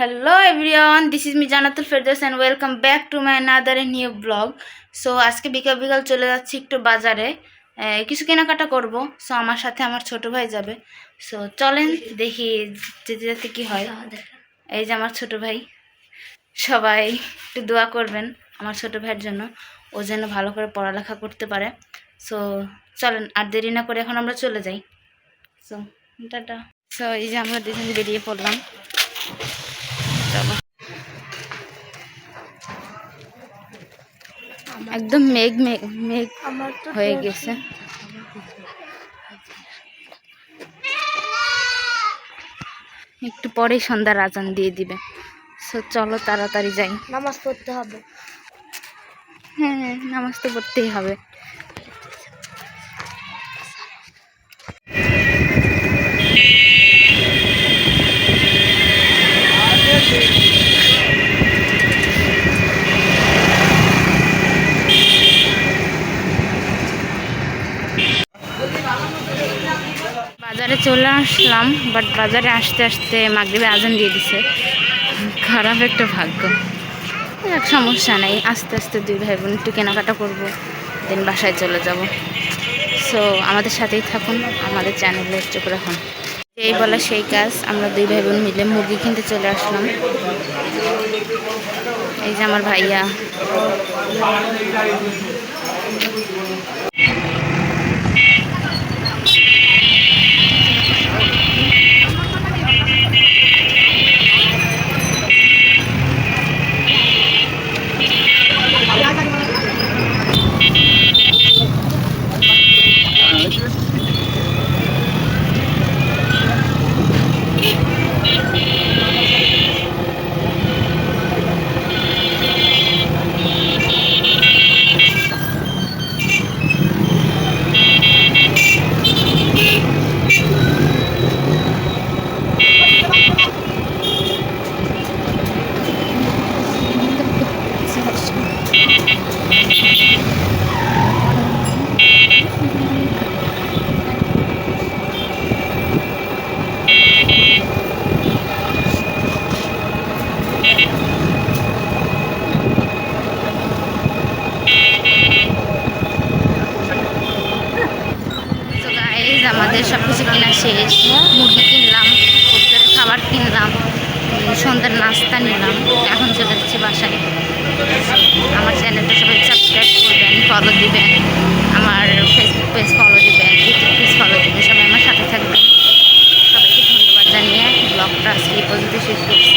Hello this is me Janatul Janatul Firdaus welcome back to to my another new blog so আজকে বিকাল বিকাল চলে যাচ্ছি একটু বাজারে। কিছু কেনাকাটা করব। সো আমার সাথে আমার ছোট ভাই যাবে। সো চলেন দেখি যেতে যেতে কি হয়। এই যে আমার ছোট ভাই। সবাই একটু দোয়া করবেন আমার ছোট ভাইয়ের জন্য। ও যেন ভালো করে পড়ালেখা করতে পারে। সো চলেন আর দেরি না করে এখন আমরা চলে যাই। So tata. সো এই যে আমরা দুজন বেরিয়ে পড়লাম। একদম মেঘ মেঘ মেঘ হয়ে গেছে। একটু পরেই সন্ধ্যার আজান দিয়ে দিবে। সো চলো তাড়াতাড়ি যাই। নামাজ পড়তে হবে। হ্যাঁ হ্যাঁ নামাজ তো পড়তেই হবে। বাজারে চলে আসলাম বাট বাজারে আসতে আসতে মাগরিবে আজান দিয়ে দিছে। খারাপ একটা ভাগ্য। এক সমস্যা নেই, আস্তে আস্তে দুই ভাই বোন একটু কেনাকাটা করব দেন বাসায় চলে যাব। সো আমাদের সাথেই থাকুন, আমাদের চ্যানেলে চোখ রাখুন। এই বলা সেই কাজ, আমরা দুই ভাই বোন মিলে মুরগি কিনতে চলে আসলাম। এই যে আমার ভাইয়া। আমাদের সব কিছু কেনা শেষ। মুরগি কিনলাম খাবার কিনলাম, সন্ধ্যার নাস্তা নিলাম, এখন চলে যাচ্ছি বাসায়। আমার চ্যানেলটা সবাই সাবস্ক্রাইব করবেন ফলো দিবেন, আমার ফেসবুক পেজ ফলো দিবেন ইউটিউব পেজ ফলো দিবেন, সবাই আমার সাথে থাকবেন। সবাইকে ধন্যবাদ জানিয়ে ব্লগটা আজকে পর্যন্ত শেষ করছি।